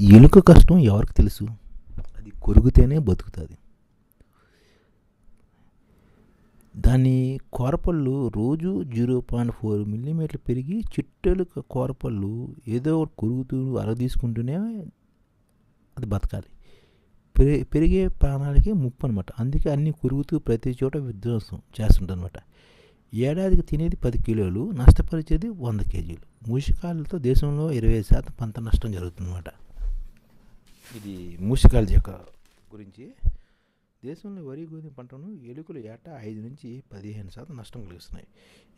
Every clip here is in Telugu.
ఎలుక కష్టం ఎవరికి తెలుసు? అది కొరుగుతేనే బతుకుతుంది. దాని కోరపళ్ళు రోజు జీరో పాయింట్ ఫోర్ మిల్లీమీటర్లు పెరిగి చిట్టెలుక కోరపళ్ళు ఏదో ఒకటి కొరుగుతూ అరగదీసుకుంటూనే అది బతకాలి. పెరి పెరిగే ప్రాణాలకే ముప్పు అనమాట అందుకే అన్ని కొరుగుతూ ప్రతి చోట విధ్వంసం చేస్తుంటనమాట ఏడాదికి తినేది పది కిలోలు నష్టపరిచేది వంద కేజీలు. మూషికాలతో దేశంలో ఇరవై శాతం పంట నష్టం జరుగుతుందన్నమాట. ఇది మూషికాల యొక్క గురించి. దేశంలో వరి గోధుమ పంటను ఎలుకలు ఏటా ఐదు నుంచి పదిహేను శాతం నష్టం కలిగిస్తున్నాయి.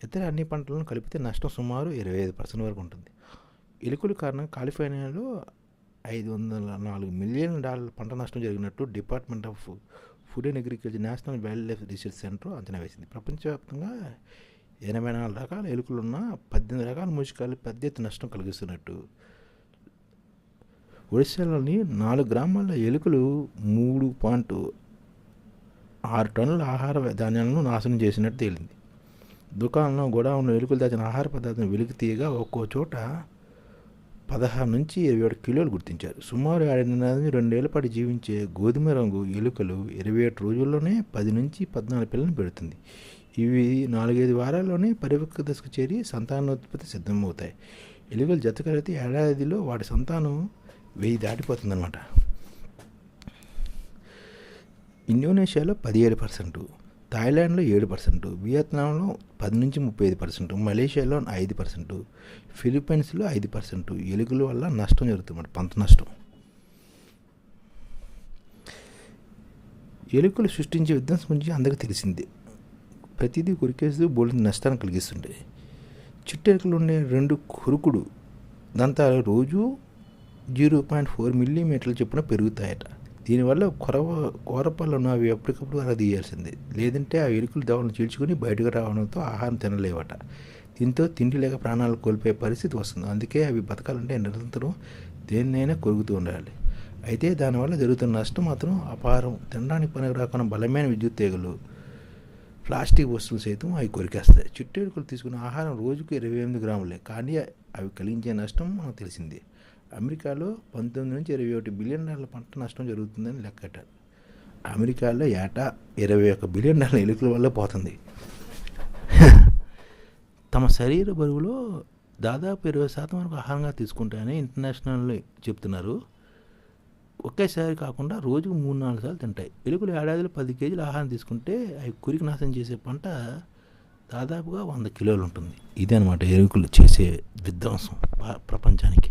ఇతర అన్ని పంటలను కలిపితే నష్టం సుమారు ఇరవై ఐదు పర్సెంట్ వరకు ఉంటుంది. ఎలుకల కారణం కాలిఫోర్నియాలో ఐదు వందల నాలుగు మిలియన్ డాలర్ల పంట నష్టం జరిగినట్టు department of food and agriculture national wildlife research centre అంచనా వేసింది. ప్రపంచవ్యాప్తంగా ఎనభై నాలుగు రకాల ఎలుకలున్న పద్దెనిమిది రకాల మూషికాలు పెద్ద ఎత్తు నష్టం కలిగిస్తున్నట్టు ఒడిశాలోని నాలుగు గ్రామాల ఎలుకలు మూడు పాయింట్ ఆరు టన్నుల ఆహార ధాన్యాలను నాశనం చేసినట్టు తేలింది. దుకాణంలో గోడౌన్లో ఎలుకలు దాచిన ఆహార పదార్థం వెలికి తీయగా ఒక్కో చోట పదహారు నుంచి ఇరవై ఏడు కిలోలు గుర్తించారు. సుమారు ఏడున్నర నుంచి రెండేళ్ళ పాటు జీవించే గోధుమ రంగు ఎలుకలు ఇరవై ఏడు రోజుల్లోనే పది నుంచి పద్నాలుగు పిల్లలను పెడుతుంది. ఇవి నాలుగైదు వారాల్లోనే పరిపక్వ దశకు చేరి సంతానోత్పత్తి సిద్ధమవుతాయి. ఎలుకలు జత కలిగితే ఏడాదిలో వాటి సంతానం వెయ్యి దాటిపోతుందన్నమాట. ఇండోనేషియాలో పదిహేడు పర్సెంట్ థాయిలాండ్లో ఏడు పర్సెంట్ వియత్నాంలో పది నుంచి ముప్పై ఐదు పర్సెంట్ మలేషియాలో ఐదు పర్సెంట్ ఫిలిప్పైన్స్లో ఐదు పర్సెంట్. ఎలుకల వల్ల నష్టం జరుగుతుంది పంత నష్టం. ఎలుకలు సృష్టించే విధ్వంసం గురించి అందరికీ తెలిసిందే. ప్రతిదీ కొరికేస్తూ బోల్డ్ నష్టాన్ని కలిగిస్తుండే. చిట్టెలుకలు ఉండే రెండు కొరుకుడు దంతాలు రోజు జీరో పాయింట్ ఫోర్ మిల్లీమీటర్ల చొప్పున పెరుగుతాయట. దీనివల్ల కొరవ కూరపళ్ళను అవి ఎప్పటికప్పుడు అలా తీయాల్సిందే. లేదంటే ఆ ఎలుకలు దవలను చీల్చుకుని బయటకు రావడంతో ఆహారం తినలేవట. దీంతో తిండి లేక ప్రాణాలు కోల్పోయే పరిస్థితి వస్తుంది. అందుకే అవి బతకాలంటే నిరంతరం దేన్నైనా కొరుకుతూ ఉండాలి. అయితే దానివల్ల జరుగుతున్న నష్టం మాత్రం అపారం. తినడానికి పనికి రాకుండా బలమైన విద్యుత్ తీగలు ప్లాస్టిక్ వస్తువులు సైతం అవి కొరికేస్తాయి. చిట్టెలుకలు తీసుకున్న ఆహారం రోజుకు ఇరవై ఎనిమిది గ్రాములే. కానీ అవి కలిగించే నష్టం మనకు తెలిసిందే. అమెరికాలో పంతొమ్మిది నుంచి ఇరవై ఒకటి బిలియన్ డాలర్ల పంట నష్టం జరుగుతుందని లెక్కట్టారు అమెరికాలో ఏటా ఇరవై ఒక్క బిలియన్ డాలర్ల ఎలుకల వల్ల పోతుంది. తమ శరీర బరువులో దాదాపు ఇరవై శాతం వరకు ఆహారంగా తీసుకుంటాయని ఇంటర్నేషనల్ చెప్తున్నారు. ఒకేసారి కాకుండా రోజుకు మూడు నాలుగు సార్లు తింటాయి. ఎలుకలు ఏడాదిలో పది కేజీలు ఆహారం తీసుకుంటే అవి కురికి నాశనం చేసే పంట దాదాపుగా వంద కిలోలు ఉంటుంది. ఇదే అనమాట ఎలుకలు చేసే విధ్వంసం ప్రపంచానికి.